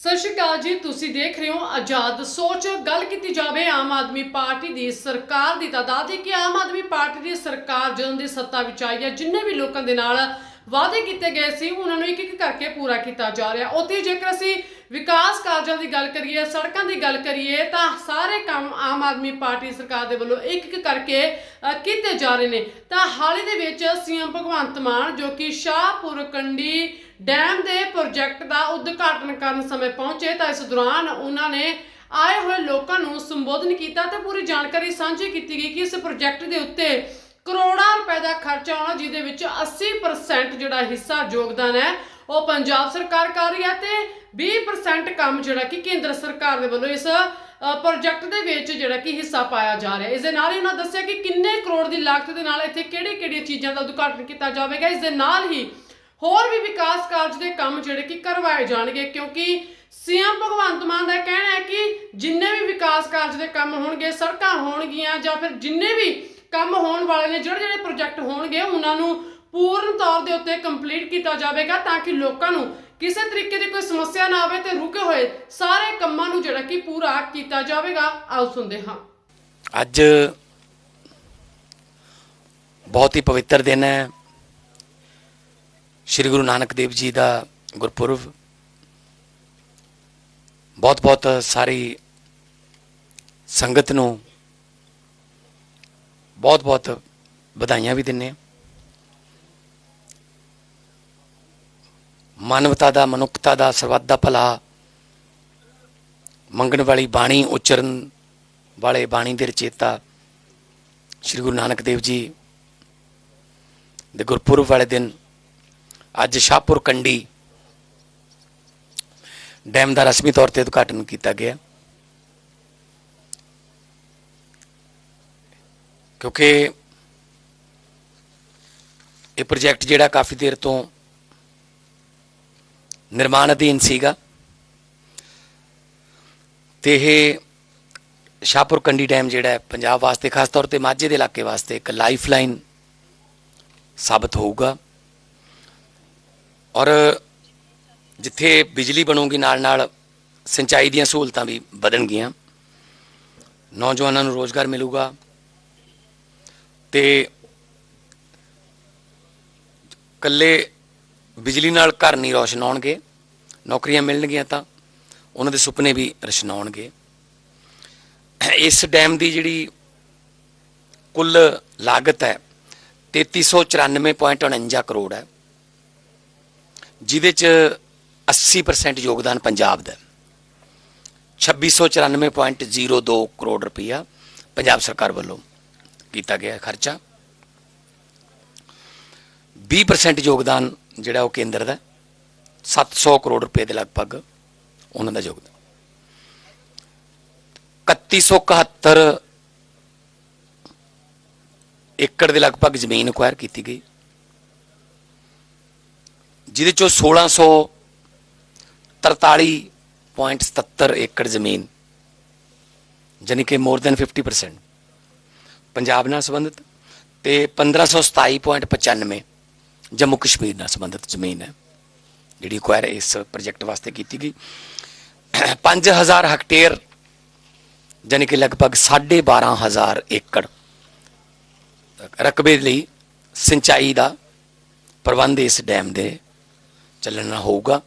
ਸਤਿ ਸ਼੍ਰੀ ਅਕਾਲ ਜੀ, ਤੁਸੀਂ ਦੇਖ ਰਹੇ ਹੋ ਆਜ਼ਾਦ ਸੋਚ। ਗੱਲ ਕੀਤੀ ਜਾਵੇ ਆਮ ਆਦਮੀ ਪਾਰਟੀ ਦੀ, ਸਰਕਾਰ ਦੀ ਤਾਂ ਦੱਸਦੇ ਕਿ ਆਮ ਆਦਮੀ ਪਾਰਟੀ ਦੀ ਸਰਕਾਰ ਜਦੋਂ ਦੀ ਸੱਤਾ ਵਿੱਚ ਆਈ ਹੈ, ਜਿੰਨੇ ਵੀ ਲੋਕਾਂ ਦੇ ਨਾਲ ਵਾਅਦੇ ਕੀਤੇ ਗਏ ਸੀ, ਉਹਨਾਂ ਨੂੰ ਇੱਕ ਇੱਕ ਕਰਕੇ ਪੂਰਾ ਕੀਤਾ ਜਾ ਰਿਹਾ। ਉੱਥੇ ਜੇਕਰ ਅਸੀਂ ਵਿਕਾਸ ਕਾਰਜਾਂ ਦੀ ਗੱਲ ਕਰੀਏ, ਸੜਕਾਂ ਦੀ ਗੱਲ ਕਰੀਏ, ਤਾਂ ਸਾਰੇ ਕੰਮ ਆਮ ਆਦਮੀ ਪਾਰਟੀ ਸਰਕਾਰ ਦੇ ਵੱਲੋਂ ਇੱਕ ਇੱਕ ਕਰਕੇ ਕੀਤੇ ਜਾ ਰਹੇ ਨੇ। ਤਾਂ ਹਾਲ ਹੀ ਦੇ ਵਿੱਚ ਸੀਐਮ ਭਗਵੰਤ ਮਾਨ, ਜੋ ਕਿ ਸ਼ਾਹਪੁਰ ਕੰਡੀ ਡੈਮ ਦੇ ਪ੍ਰੋਜੈਕਟ ਦਾ ਉਦਘਾਟਨ ਕਰਨ ਸਮੇਂ ਪਹੁੰਚੇ, ਤਾਂ ਇਸ ਦੌਰਾਨ ਉਹਨਾਂ ਨੇ ਆਏ ਹੋਏ ਲੋਕਾਂ ਨੂੰ ਸੰਬੋਧਨ ਕੀਤਾ ਤੇ ਪੂਰੀ ਜਾਣਕਾਰੀ ਸਾਂਝੀ ਕੀਤੀ ਗਈ ਕਿ ਇਸ ਪ੍ਰੋਜੈਕਟ ਦੇ ਉੱਤੇ ਕਰੋੜਾਂ ਰੁਪਏ ਦਾ ਖਰਚਾ ਆਉਣਾ, ਜਿਹਦੇ ਵਿੱਚ 80% ਜਿਹੜਾ ਹਿੱਸਾ ਯੋਗਦਾਨ ਹੈ ਉਹ ਪੰਜਾਬ ਸਰਕਾਰ ਕਰ ਰਹੀ ਹੈ ਤੇ 20% ਕੰਮ ਜਿਹੜਾ ਕਿ ਕੇਂਦਰ ਸਰਕਾਰ ਦੇ ਵੱਲੋਂ ਇਸ ਪ੍ਰੋਜੈਕਟ ਦੇ ਵਿੱਚ ਜਿਹੜਾ ਕਿ ਹਿੱਸਾ ਪਾਇਆ ਜਾ ਰਿਹਾ। ਇਸ ਦੇ ਨਾਲ ਹੀ ਉਹਨਾਂ ਦੱਸਿਆ ਕਿ ਕਿੰਨੇ ਕਰੋੜ ਦੀ ਲਾਗਤ ਦੇ ਨਾਲ ਇੱਥੇ ਕਿਹੜੀ-ਕਿਹੜੀਆਂ ਚੀਜ਼ਾਂ ਦਾ ਉਦਘਾਟਨ ਕੀਤਾ ਜਾਵੇਗਾ। ਇਸ ਦੇ ਨਾਲ ਹੀ ਹੋਰ ਵੀ ਵਿਕਾਸ ਕਾਰਜ ਦੇ ਕੰਮ ਜਿਹੜੇ ਕਿ ਕਰਵਾਏ ਜਾਣਗੇ, ਕਿਉਂਕਿ ਸੀਐਮ ਭਗਵੰਤ ਮਾਨ ਦਾ ਕਹਿਣਾ ਹੈ ਕਿ ਜਿੰਨੇ ਵੀ ਵਿਕਾਸ ਕਾਰਜ ਦੇ ਕੰਮ ਹੋਣਗੇ, ਸੜਕਾਂ ਹੋਣਗੀਆਂ ਜਾਂ ਫਿਰ ਜਿੰਨੇ ਵੀ ਕੰਮ ਹੋਣ ਵਾਲੇ ਨੇ ਜਿਹੜੇ ਜਿਹੜੇ ਪ੍ਰੋਜੈਕਟ ਹੋਣਗੇ, ਉਹਨਾਂ ਨੂੰ ਪੂਰਨ ਤੌਰ ਦੇ ਉੱਤੇ ਕੰਪਲੀਟ ਕੀਤਾ ਜਾਵੇਗਾ ਤਾਂ ਕਿ ਲੋਕਾਂ ਨੂੰ ਕਿਸੇ ਤਰੀਕੇ ਦੀ ਕੋਈ ਸਮੱਸਿਆ ਨਾ ਆਵੇ ਤੇ ਰੁਕੇ ਹੋਏ ਸਾਰੇ ਕੰਮਾਂ ਨੂੰ ਜਿਹੜਾ ਕਿ ਪੂਰਾ ਕੀਤਾ ਜਾਵੇਗਾ। ਆਓ ਸੁਣਦੇ ਹਾਂ। ਅੱਜ ਬਹੁਤ ਹੀ ਪਵਿੱਤਰ ਦਿਨ ਹੈ। ਸ੍ਰੀ ਗੁਰੂ ਨਾਨਕ ਦੇਵ ਜੀ ਦਾ ਗੁਰਪੁਰਬ। ਬਹੁਤ ਬਹੁਤ ਸਾਰੀ ਸੰਗਤ ਨੂੰ ਬਹੁਤ ਬਹੁਤ ਵਧਾਈਆਂ ਵੀ ਦਿੰਨੇ ਹਾਂ। ਮਾਨਵਤਾ ਦਾ, ਮਨੁੱਖਤਾ ਦਾ ਸਰਬੱਤ ਦਾ ਭਲਾ। ਮੰਗਣ ਵਾਲੀ ਬਾਣੀ ਉਚਰਨ ਵਾਲੇ ਬਾਣੀ ਦੇ ਰਚੇਤਾ ਸ੍ਰੀ ਗੁਰੂ ਨਾਨਕ ਦੇਵ ਜੀ ਦੇ ਗੁਰਪੁਰਬ ਵਾਲੇ ਦਿਨ ਅੱਜ ਸ਼ਾਹਪੁਰ ਕੰਡੀ ਡੈਮ ਦਾ ਰਸਮੀ ਤੌਰ ਤੇ ਉਦਘਾਟਨ ਕੀਤਾ ਗਿਆ। ਕਿਉਂਕਿ ਇਹ ਪ੍ਰੋਜੈਕਟ ਜਿਹੜਾ ਕਾਫੀ ਦੇਰ ਤੋਂ ਨਿਰਮਾਣ ਅਧੀਨ ਸੀਗਾ। ਤੇ ਇਹ ਸ਼ਾਹਪੁਰ ਕੰਡੀ ਡੈਮ ਜਿਹੜਾ ਹੈ, ਪੰਜਾਬ ਵਾਸਤੇ, ਖਾਸ ਤੌਰ ਤੇ ਮਾਝੇ ਦੇ ਇਲਾਕੇ ਵਾਸਤੇ ਇੱਕ ਲਾਈਫਲਾਈਨ ਸਾਬਤ ਹੋਊਗਾ। ਔਰ ਜਿੱਥੇ ਬਿਜਲੀ ਬਣੂਗੀ ਨਾਲ ਨਾਲ ਸਿੰਚਾਈ ਦੀਆਂ ਸਹੂਲਤਾਂ ਵੀ ਵਧਣਗੀਆਂ, ਨੌਜਵਾਨਾਂ ਨੂੰ ਰੋਜ਼ਗਾਰ ਮਿਲੂਗਾ। ਤੇ ਕੱਲੇ ਬਿਜਲੀ ਨਾਲ ਘਰ ਨਹੀਂ ਰੋਸ਼ਨ ਹੋਣਗੇ ਨੌਕਰੀਆਂ ਮਿਲਣਗੀਆਂ ਤਾਂ ਉਹਨਾਂ ਦੇ ਸੁਪਨੇ ਵੀ ਰਸ਼ਨਾਉਣਗੇ। ਇਸ ਡੈਮ ਦੀ ਜਿਹੜੀ ਕੁੱਲ ਲਾਗਤ ਹੈ 3394.49 ਕਰੋੜ ਹੈ, ਜਿਹਦੇ ਚ 80% ਯੋਗਦਾਨ ਪੰਜਾਬ ਦਾ ਹੈ। 2694.02 ਕਰੋੜ ਰੁਪਇਆ ਪੰਜਾਬ ਸਰਕਾਰ ਵੱਲੋਂ ਕੀਤਾ ਗਿਆ ਖਰਚਾ। 20% ਯੋਗਦਾਨ ਜਿਹੜਾ ਉਹ ਕੇਂਦਰ ਦਾ ਹੈ। 700 ਕਰੋੜ ਰੁਪਏ ਦੇ ਲਗਭਗ ਉਹਨਾਂ ਦਾ ਯੋਗਦਾਨ 3171 ਏਕੜ ਦੇ ਲਗਭਗ ਜ਼ਮੀਨ ਅਕਵਾਇਰ ਕੀਤੀ ਗਈ, ਜਿਹਦੇ ਚੋਂ 1643.77 ਏਕੜ ਜ਼ਮੀਨ ਜਾਨੀ ਕਿ ਮੋਰ ਦੈਨ 50% ਪੰਜਾਬ ਨਾਲ ਸੰਬੰਧਿਤ, ਤੇ 1527.95 ਜੰਮੂ ਕਸ਼ਮੀਰ ਨਾਲ ਸੰਬੰਧਿਤ ਜ਼ਮੀਨ ਹੈ, ਜਿਹੜੀ ਅਕਵਾਇਰ ਇਸ ਪ੍ਰੋਜੈਕਟ ਵਾਸਤੇ ਕੀਤੀ ਗਈ। 5000 ਹੈਕਟੇਅਰ ਜਾਨੀ ਕਿ ਲਗਭਗ 12500 ਏਕੜ ਰਕਬੇ ਲਈ ਸਿੰਚਾਈ ਦਾ ਪ੍ਰਬੰਧ ਇਸ ਡੈਮ ਦੇ ਚੱਲਣ ਨਾਲ ਹੋਊਗਾ।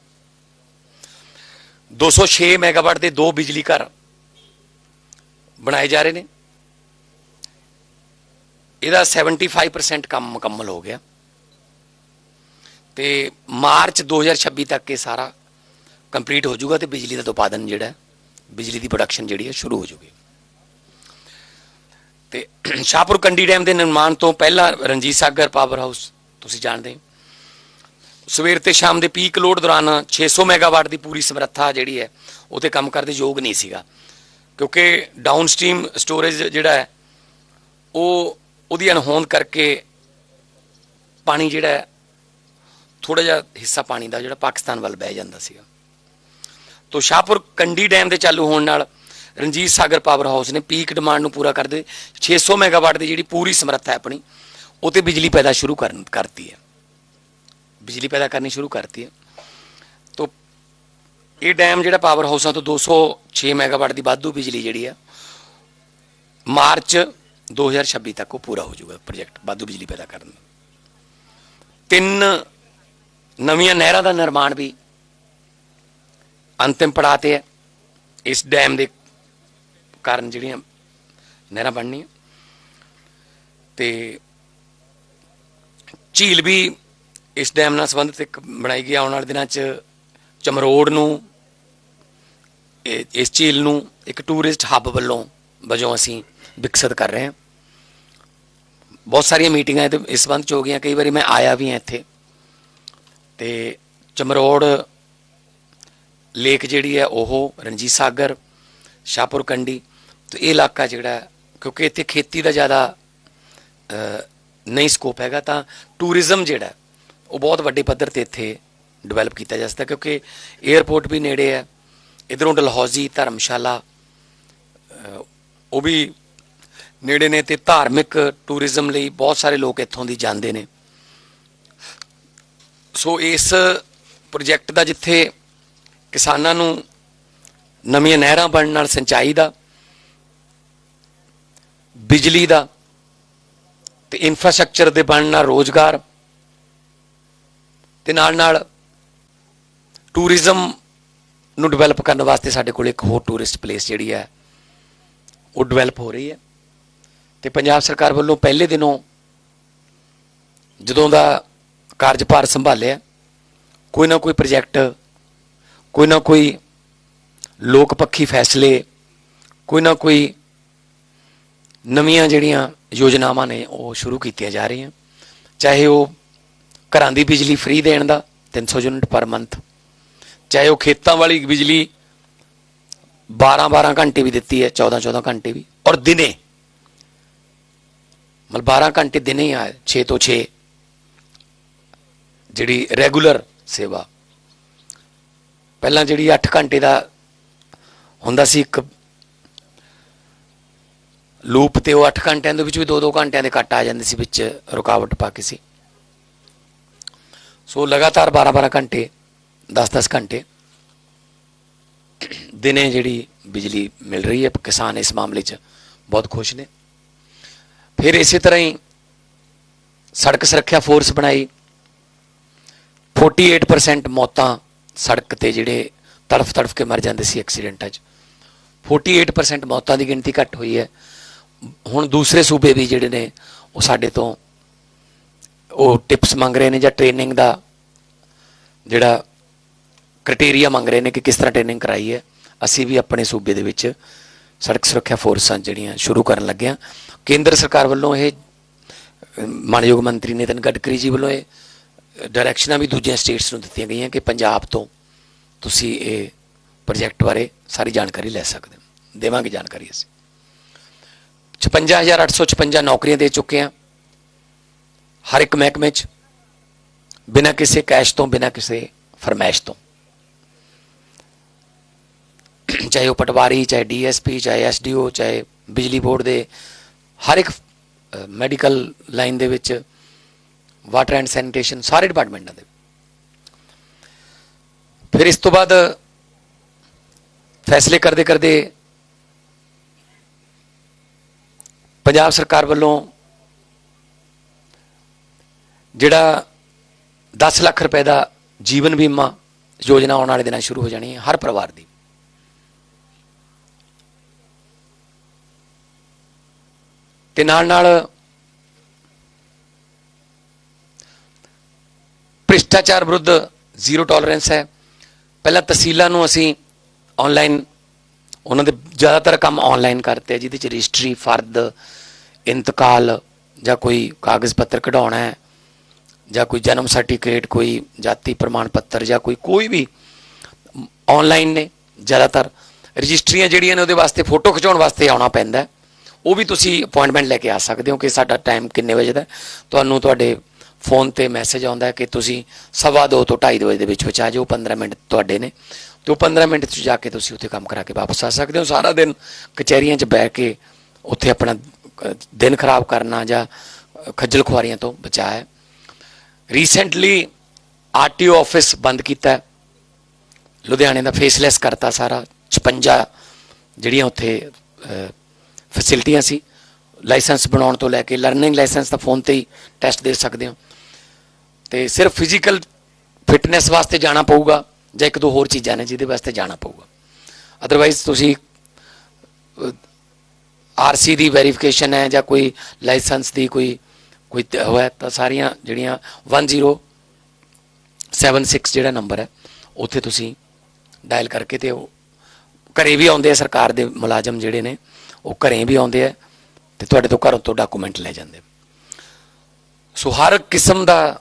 206 ਮੈਗਾਵਾਟ ਦੇ ਦੋ ਬਿਜਲੀ ਘਰ ਬਣਾਏ ਜਾ ਰਹੇ ਨੇ। ਇਹਦਾ 75% ਕੰਮ ਮੁਕੰਮਲ ਹੋ ਗਿਆ। ਤੇ ਮਾਰਚ 2026 ਤੱਕ ਇਹ ਸਾਰਾ ਕੰਪਲੀਟ ਹੋ ਜਾਊਗਾ ਤੇ ਬਿਜਲੀ ਦਾ ਉਤਪਾਦਨ ਜਿਹੜਾ ਬਿਜਲੀ ਦੀ ਪ੍ਰੋਡਕਸ਼ਨ ਜਿਹੜੀ ਹੈ, ਸ਼ੁਰੂ ਹੋ ਜਾਊਗੀ। ਤੇ ਸ਼ਾਹਪੁਰ ਕੰਡੀ ਡੈਮ ਦੇ ਨਿਰਮਾਣ ਤੋਂ ਪਹਿਲਾਂ ਰਣਜੀਤ ਸਾਗਰ ਪਾਵਰ ਹਾਊਸ ਤੁਸੀਂ ਜਾਣਦੇ ਸਵੇਰ ਤੇ ਸ਼ਾਮ ਦੇ ਪੀਕ ਲੋਡ ਦੌਰਾਨ 600 ਮੈਗਾਵਾਟ ਦੀ ਪੂਰੀ ਸਮਰੱਥਾ ਜਿਹੜੀ ਹੈ ਉਹ ਤੇ ਕੰਮ ਕਰਦੇ ਯੋਗ ਨਹੀਂ ਸੀਗਾ। ਕਿਉਂਕਿ ਡਾਊਨ ਡਾਊਨਸਟ੍ਰੀਮ ਸਟੋਰੇਜ ਜਿਹੜਾ ਹੈ, ਉਹ ਉਹਦੀ ਅਣਹੋਂਦ ਕਰਕੇ ਪਾਣੀ ਜਿਹੜਾ ਥੋੜਾ ਜਿਹਾ ਹਿੱਸਾ ਪਾਣੀ ਦਾ ਜਿਹੜਾ ਪਾਕਿਸਤਾਨ ਵੱਲ ਬਹਿ ਜਾਂਦਾ ਸੀਗਾ। ਤੋਂ ਸ਼ਾਹਪੁਰ ਕੰਡੀ ਡੈਮ ਦੇ ਚਾਲੂ ਹੋਣ ਨਾਲ ਰਣਜੀਤ ਸਾਗਰ ਪਾਵਰ ਹਾਊਸ ਨੇ ਪੀਕ ਡਿਮਾਂਡ ਨੂੰ ਪੂਰਾ ਕਰਦੇ 600 ਮੈਗਾਵਾਟ ਦੀ ਜਿਹੜੀ ਪੂਰੀ ਸਮਰੱਥਾ ਹੈ ਆਪਣੀ, ਉਹ ਤੇ ਬਿਜਲੀ ਪੈਦਾ ਸ਼ੁਰੂ ਕਰਨ, ਕਰਤੀ ਹੈ। ਬਿਜਲੀ ਪੈਦਾ ਕਰਨੀ ਸ਼ੁਰੂ ਕਰਤੀ ਹੈ। ਤੋਂ ਇਹ ਡੈਮ ਜਿਹੜਾ ਪਾਵਰ ਹਾਊਸਾਂ ਤੋਂ 206 ਮੈਗਾਵਾਟ ਦੀ ਵਾਧੂ ਬਿਜਲੀ ਜਿਹੜੀ ਆ, ਮਾਰਚ 2026 ਤੱਕ ਉਹ ਪੂਰਾ ਹੋ ਜਾਊਗਾ ਪ੍ਰੋਜੈਕਟ ਵਾਧੂ ਬਿਜਲੀ ਪੈਦਾ ਕਰਨ ਦਾ। ਤਿੰਨ ਨਵੀਆਂ ਨਹਿਰਾਂ ਦਾ ਨਿਰਮਾਣ ਵੀ ਅੰਤਿਮ ਪੜਾਅ ਤੇ ਹੈ। ਇਸ ਡੈਮ ਦੇ ਕਾਰਨ ਜਿਹੜੀਆਂ ਨਹਿਰਾਂ ਬਣਨੀਆਂ। ਤੇ ਝੀਲ ਵੀ ਇਸ ਡੈਮ ਨਾਲ ਸੰਬੰਧਿਤ ਇੱਕ ਬਣਾਈ ਗਈ। ਆਉਣ ਵਾਲੇ ਦਿਨਾਂ 'ਚ ਚਮਰੋੜ ਨੂੰ ਇਸ ਝੀਲ ਨੂੰ ਇੱਕ ਟੂਰਿਸਟ ਹੱਬ ਵੱਲੋਂ ਵਜੋਂ ਅਸੀਂ ਵਿਕਸਿਤ ਕਰ ਰਹੇ ਹਾਂ। ਬਹੁਤ ਸਾਰੀਆਂ ਮੀਟਿੰਗਾਂ ਤੇ ਇਸ ਸੰਬੰਧ 'ਚ ਹੋ ਗਈਆਂ। ਕਈ ਵਾਰੀ ਮੈਂ ਆਇਆ ਵੀ ਹਾਂ ਇੱਥੇ। ਤੇ ਚਮਰੋੜ ਲੇਕ ਜਿਹੜੀ ਹੈ ਉਹ ਰਣਜੀਤ ਸਾਗਰ, ਸ਼ਾਹਪੁਰ ਕੰਡੀ ਤੇ ਇਹ ਇਲਾਕਾ ਜਿਹੜਾ ਕਿਉਂਕਿ ਇੱਥੇ ਖੇਤੀ ਦਾ ਜ਼ਿਆਦਾ ਨਹੀਂ ਸਕੋਪ ਹੈਗਾ, ਤਾਂ ਟੂਰਿਜ਼ਮ ਜਿਹੜਾ ਉਹ ਬਹੁਤ ਵੱਡੇ ਪੱਧਰ ਤੇ ਇੱਥੇ ਡਿਵੈਲਪ ਕੀਤਾ ਜਾ ਸਕਦਾ, ਕਿਉਂਕਿ 에ਅਰਪੋਰਟ ਵੀ ਨੇੜੇ ਹੈ, ਇਧਰੋਂ ਡਲਹੌਜ਼ੀ, ਧਰਮਸ਼ਾਲਾ ਉਹ ਵੀ ਨੇੜੇ ਨੇ, ਤੇ ਧਾਰਮਿਕ ਟੂਰਿਜ਼ਮ ਲਈ ਬਹੁਤ ਸਾਰੇ ਲੋਕ ਇੱਥੋਂ ਦੀ ਜਾਂਦੇ ਨੇ। ਸੋ ਇਸ ਪ੍ਰੋਜੈਕਟ ਦਾ ਜਿੱਥੇ ਕਿਸਾਨਾਂ ਨੂੰ ਨਵੀਆਂ ਨਹਿਰਾਂ ਬਣਨ ਨਾਲ ਸਿੰਚਾਈ ਦਾ, ਬਿਜਲੀ ਦਾ ਤੇ ਇਨਫਰਾਸਟ੍ਰਕਚਰ ਦੇ ਬਣਨ ਨਾਲ ਰੋਜ਼ਗਾਰ ਤੇ ਨਾਲ ਨਾਲ ਟੂਰਿਜ਼ਮ ਨੂੰ ਡਿਵੈਲਪ ਕਰਨ ਵਾਸਤੇ ਸਾਡੇ ਕੋਲ ਇੱਕ ਹੋਰ ਟੂਰਿਸਟ ਪਲੇਸ ਜਿਹੜੀ ਹੈ, ਉਹ ਡਿਵੈਲਪ ਹੋ ਰਹੀ ਹੈ। ਤੇ ਪੰਜਾਬ ਸਰਕਾਰ ਵੱਲੋਂ ਪਹਿਲੇ ਦਿਨੋਂ ਜਦੋਂ ਦਾ ਕਾਰਜਭਾਰ ਸੰਭਾਲਿਆ। ਕੋਈ ਨਾ ਕੋਈ ਪ੍ਰੋਜੈਕਟ ਕੋਈ ਨਾ ਕੋਈ ਲੋਕ ਪੱਖੀ ਫੈਸਲੇ, ਕੋਈ ਨਾ ਕੋਈ ਨਵੀਆਂ ਜਿਹੜੀਆਂ ਯੋਜਨਾਵਾਂ ਨੇ ਉਹ ਸ਼ੁਰੂ ਕੀਤੀਆਂ ਜਾ ਰਹੀਆਂ। ਚਾਹੇ ਉਹ ਘਰਾਂ ਦੀ ਬਿਜਲੀ ਫ੍ਰੀ ਦੇਣ ਦਾ 300 ਯੂਨਿਟ ਪਰ ਮੰਥ ਚਾਹੇ ਉਹ ਖੇਤਾਂ ਵਾਲੀ ਬਿਜਲੀ 12 12 ਘੰਟੇ ਵੀ ਦਿੱਤੀ ਹੈ 14 14 ਘੰਟੇ ਵੀ, ਔਰ ਦਿਨੇ, ਮਤਲਬ 12 ਘੰਟੇ ਦਿਨੇ ਹੀ ਆ 6 ਤੋਂ 6 ਜਿਹੜੀ ਰੈਗੂਲਰ ਸੇਵਾ। ਪਹਿਲਾਂ ਜਿਹੜੀ 8 ਘੰਟੇ ਦਾ ਹੁੰਦਾ ਸੀ ਇੱਕ ਲੂਪ ਤੇ ਉਹ 8 ਘੰਟਿਆਂ ਦੇ ਵਿੱਚ ਵੀ 2-2 ਘੰਟਿਆਂ ਦੇ ਕੱਟ ਆ ਜਾਂਦੇ ਸੀ, ਵਿੱਚ ਰੁਕਾਵਟ ਪਾ ਕੇ ਸੀ। ਸੋ ਲਗਾਤਾਰ 12-12 ਘੰਟੇ 10-10 ਘੰਟੇ ਦਿਨੇ ਜਿਹੜੀ ਬਿਜਲੀ ਮਿਲ ਰਹੀ ਹੈ, ਕਿਸਾਨ ਇਸ ਮਾਮਲੇ 'ਚ ਬਹੁਤ ਖੁਸ਼ ਨੇ। ਫਿਰ ਇਸੇ ਤਰ੍ਹਾਂ ਹੀ ਸੜਕ ਸੁਰੱਖਿਆ ਫੋਰਸ ਬਣਾਈ। 48% ਮੌਤਾਂ ਸੜਕ ਤੇ ਜਿਹੜੇ ਤੜਫ ਤੜਫ ਕੇ ਮਰ ਜਾਂਦੇ ਸੀ ਐਕਸੀਡੈਂਟਾਂ 'ਚ। 48% ਮੌਤਾਂ ਦੀ ਗਿਣਤੀ ਘਟ ਹੋਈ ਹੈ। ਹੁਣ ਦੂਸਰੇ ਸੂਬੇ ਵੀ ਜਿਹੜੇ ਨੇ, ਉਹ ਸਾਡੇ ਤੋਂ ਉਹ ਟਿਪਸ ਮੰਗ ਰਹੇ ਨੇ ਜਾਂ ਟ੍ਰੇਨਿੰਗ ਦਾ ਜਿਹੜਾ ਕ੍ਰਾਈਟੇਰੀਆ ਮੰਗ ਰਹੇ ਨੇ ਕਿ ਕਿਸ ਤਰ੍ਹਾਂ ਟ੍ਰੇਨਿੰਗ ਕਰਾਈ ਹੈ, ਅਸੀਂ ਵੀ ਆਪਣੇ ਸੂਬੇ ਦੇ ਵਿੱਚ ਸੜਕ ਸੁਰੱਖਿਆ ਫੋਰਸਾਂ ਜਿਹੜੀਆਂ ਸ਼ੁਰੂ ਕਰਨ ਲੱਗੇ ਹਾਂ ਕੇਂਦਰ ਸਰਕਾਰ ਵੱਲੋਂ ਇਹ, ਮਾਨਯੋਗ ਮੰਤਰੀ ਨਿਤਨ ਗਡਕਰੀ ਜੀ ਵੱਲੋਂ ਇਹ ਡਾਇਰੈਕਸ਼ਨਾਂ ਵੀ ਦੂਜੀਆਂ ਸਟੇਟਸ ਨੂੰ ਦਿੱਤੀਆਂ ਗਈਆਂ ਕਿ ਪੰਜਾਬ ਤੋਂ ਤੁਸੀਂ ਇਹ ਪ੍ਰੋਜੈਕਟ ਬਾਰੇ ਸਾਰੀ ਜਾਣਕਾਰੀ ਲੈ ਸਕਦੇ ਹੋ। ਦੇਵਾਂਗੇ ਜਾਣਕਾਰੀ ਅਸੀਂ। 56856 ਨੌਕਰੀਆਂ ਦੇ ਚੁੱਕੇ ਹਾਂ। ਹਰ ਇੱਕ ਮਹਿਕਮੇ 'ਚ, ਬਿਨਾਂ ਕਿਸੇ ਕੈਸ਼ ਤੋਂ, ਬਿਨਾਂ ਕਿਸੇ ਫਰਮਾਇਸ਼ ਤੋਂ। ਚਾਹੇ ਉਹ ਪਟਵਾਰੀ, ਚਾਹੇ ਡੀਐਸਪੀ, ਚਾਹੇ ਐਸਡੀਓ, ਚਾਹੇ ਬਿਜਲੀ ਬੋਰਡ ਦੇ ਹਰ ਇੱਕ ਮੈਡੀਕਲ ਲਾਈਨ ਦੇ ਵਿੱਚ ਵਾਟਰ ਐਂਡ ਸੈਨੀਟੇਸ਼ਨ ਸਾਰੇ ਡਿਪਾਰਟਮੈਂਟਾਂ ਦੇ ਫਿਰ ਇਸ ਤੋਂ ਬਾਅਦ ਫੈਸਲੇ ਕਰਦੇ ਕਰਦੇ ਪੰਜਾਬ ਸਰਕਾਰ ਵੱਲੋਂ ਜਿਹੜਾ 10 ਲੱਖ ਰੁਪਏ ਦਾ ਜੀਵਨ ਬੀਮਾ ਯੋਜਨਾ ਆਉਣ ਵਾਲੇ ਦਿਨਾਂ ਸ਼ੁਰੂ ਹੋ ਜਾਣੀ ਹੈ ਹਰ ਪਰਿਵਾਰ ਦੀ ਤੇ ਨਾਲ ਨਾਲ ਭ੍ਰਿਸ਼ਟਾਚਾਰ ਵਿਰੁੱਧ ਜ਼ੀਰੋ ਟੋਲਰੈਂਸ ਹੈ। ਪਹਿਲਾਂ ਤਹਿਸੀਲਾਂ ਨੂੰ ਅਸੀਂ ਆਨਲਾਈਨ ਉਹਨਾਂ ਦੇ ਜ਼ਿਆਦਾਤਰ ਕੰਮ ਆਨਲਾਈਨ ਕਰਤੇ ਆ, ਜਿਹਦੇ ਚ ਰਜਿਸਟਰੀ ਫਰਦ ਇੰਤਕਾਲ ਜਾਂ ਕੋਈ ਕਾਗਜ਼ ਪੱਤਰ ਕਢਾਉਣਾ ਹੈ ਜਾਂ ਕੋਈ ਜਨਮ ਸਰਟੀਫਿਕੇਟ ਕੋਈ ਜਾਤੀ ਪ੍ਰਮਾਣ ਪੱਤਰ ਜਾਂ ਕੋਈ ਕੋਈ ਵੀ ਆਨਲਾਈਨ ਨੇ ਜ਼ਿਆਦਾਤਰ। ਰਜਿਸਟਰੀਆਂ ਜਿਹੜੀਆਂ ਨੇ ਉਹਦੇ ਵਾਸਤੇ ਫੋਟੋ ਖਿਚਾਉਣ ਵਾਸਤੇ ਆਉਣਾ ਪੈਂਦਾ ਉਹ ਵੀ ਤੁਸੀਂ ਅਪਾਇੰਟਮੈਂਟ ਲੈ ਕੇ ਆ ਸਕਦੇ ਹੋ ਕਿ ਸਾਡਾ ਟਾਈਮ ਕਿੰਨੇ ਵਜੇ ਦਾ ਤੁਹਾਨੂੰ ਤੁਹਾਡੇ ਫੋਨ ਤੇ ਮੈਸੇਜ ਆਉਂਦਾ ਕਿ ਤੁਸੀਂ ਸਵਾ ਦੋ ਤੋਂ 2:30 ਵਜੇ ਦੇ ਵਿੱਚ ਵਿੱਚ ਆ ਜਾਓ 15 ਮਿੰਟ ਤੁਹਾਡੇ ਨੇ। ਤੇ ਉਹ 15 ਮਿੰਟ 'ਚ ਜਾ ਕੇ ਤੁਸੀਂ ਉੱਥੇ ਕੰਮ ਕਰਾ ਕੇ ਵਾਪਸ ਆ ਸਕਦੇ ਹੋ। ਸਾਰਾ ਦਿਨ ਕਚਹਿਰੀਆਂ 'ਚ ਬਹਿ ਕੇ ਉੱਥੇ ਆਪਣਾ ਦਿਨ ਖਰਾਬ ਕਰਨਾ ਜਾਂ ਖੱਜਲ ਖੁਆਰੀਆਂ ਤੋਂ ਬਚਾ ਹੈ। ਰੀਸੈਂਟਲੀ ਆਰਟੀਓ ਆਫਿਸ ਬੰਦ ਕੀਤਾ ਲੁਧਿਆਣੇ ਦਾ ਫੇਸਲੈਸ ਕਰਤਾ ਸਾਰਾ। 56 ਜਿਹੜੀਆਂ ਉੱਥੇ ਫੈਸਿਲਿਟੀਆਂ ਸੀ। ਲਾਇਸੈਂਸ ਬਣਾਉਣ ਤੋਂ ਲੈ ਕੇ ਲਰਨਿੰਗ ਲਾਇਸੈਂਸ ਤਾਂ ਫੋਨ ਤੇ ਹੀ ਟੈਸਟ ਦੇ ਸਕਦੇ ਹੋ। ਤੇ ਸਿਰਫ ਫਿਜ਼ੀਕਲ ਫਿਟਨੈਸ ਵਾਸਤੇ ਜਾਣਾ ਪਊਗਾ ਜਾਂ ਇੱਕ ਦੋ ਹੋਰ ਚੀਜ਼ਾਂ ਨੇ ਜਿਹਦੇ ਵਾਸਤੇ ਜਾਣਾ ਪਊਗਾ। ਅਦਰਵਾਈਜ਼ ਤੁਸੀਂ ਆਰਸੀ ਦੀ ਵੈਰੀਫਿਕੇਸ਼ਨ ਹੈ ਜਾਂ ਕੋਈ ਲਾਇਸੈਂਸ ਦੀ ਕੋਈ ਕੋਈ ਹੋਇਆ ਤਾਂ ਸਾਰੀਆਂ ਜਿਹੜੀਆਂ 1076 ਜਿਹੜਾ ਨੰਬਰ ਹੈ, ਉੱਥੇ ਤੁਸੀਂ ਡਾਇਲ ਕਰਕੇ ਤੇ ਉਹ ਘਰੇ ਵੀ ਆਉਂਦੇ ਆ, ਸਰਕਾਰ ਦੇ ਮੁਲਾਜ਼ਮ ਜਿਹੜੇ ਨੇ, ਉਹ ਘਰੇ ਵੀ ਆਉਂਦੇ ਆ ਤੇ ਤੁਹਾਡੇ ਤੋਂ ਘਰੋਂ ਤੋਂ ਡਾਕੂਮੈਂਟ ਲੈ ਜਾਂਦੇ ਸੋ ਹਰ ਕਿਸਮ ਦਾ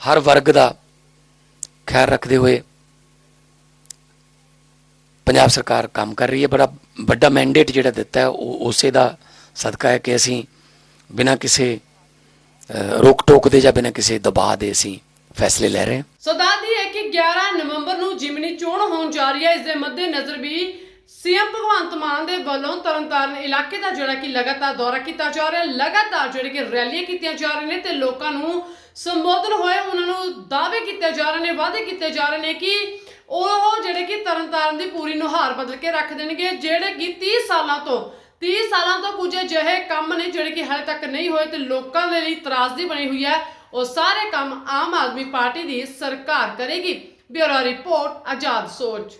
ਹਰ ਵਰਗ ਦਾ ਖਿਆਲ ਰੱਖਦੇ ਹੋਏ ਪੰਜਾਬ ਸਰਕਾਰ ਕੰਮ ਕਰ ਰਹੀ ਹੈ। ਬੜਾ ਵੱਡਾ ਮੈਂਡੇਟ ਜਿਹੜਾ ਦਿੱਤਾ ਹੈ, ਉਹ ਉਸੇ ਦਾ ਸਦਕਾ ਹੈ ਕਿ ਅਸੀਂ ਬਿਨਾਂ ਕਿਸੇ ਰੋਕ ਟੋਕ ਦੇ ਜਾਂ ਬਿਨਾਂ ਕਿਸੇ ਦਬਾਅ ਦੇ ਅਸੀਂ ਫੈਸਲੇ ਲੈ ਰਹੇ ਹਾਂ। ਸੋ ਦੱਸਦੀ ਹੈ ਕਿ 11 ਨਵੰਬਰ ਨੂੰ ਜਿਮਨੀ ਚੋਣ ਹੋਣ ਜਾ ਰਹੀ ਹੈ। ਇਸ ਦੇ ਮੱਦੇ ਨਜ਼ਰ ਵੀ ਸੀਐਮ ਭਗਵੰਤ ਮਾਨ ਦੇ ਵੱਲੋਂ ਤਰਨਤਾਰਨ ਇਲਾਕੇ ਦਾ ਜਿਹੜਾ ਕਿ ਲਗਾਤਾਰ ਦੌਰਾ ਕੀਤਾ ਜਾ ਰਿਹਾ, ਲਗਾਤਾਰ ਜਿਹੜੇ ਕਿ ਰੈਲੀਆਂ ਕੀਤੀਆਂ ਜਾ ਰਹੀਆਂ ਨੇ ਤੇ ਲੋਕਾਂ ਨੂੰ ਸੰਬੋਧਨ ਹੋਏ, ਉਹਨਾਂ ਨੂੰ ਦਾਅਵੇ ਕੀਤੇ ਜਾ ਰਹੇ ਨੇ, ਵਾਅਦੇ ਕੀਤੇ ਜਾ ਰਹੇ ਨੇ ਕਿ ਉਹ ਜਿਹੜੇ ਕਿ ਤਰਨਤਾਰਨ ਦੀ ਪੂਰੀ ਨੁਹਾਰ ਬਦਲ ਕੇ ਰੱਖ ਦੇਣਗੇ, ਜਿਹੜੇ ਕਿ 30 ਸਾਲਾਂ ਤੋਂ 30 ਸਾਲਾਂ ਤੋਂ ਕੁਝ ਅਜਿਹੇ ਕੰਮ ਨੇ ਜਿਹੜੇ ਕਿ ਹਾਲੇ ਤੱਕ ਨਹੀਂ ਹੋਏ ਤੇ ਲੋਕਾਂ ਦੇ ਲਈ ਤਰਾਸਦੀ ਬਣੀ ਹੋਈ ਹੈ, ਉਹ ਸਾਰੇ ਕੰਮ ਆਮ ਆਦਮੀ ਪਾਰਟੀ ਦੀ ਸਰਕਾਰ ਕਰੇਗੀ। ਬਿਊਰੋ ਰਿਪੋਰਟ, ਆਜ਼ਾਦ ਸੋਚ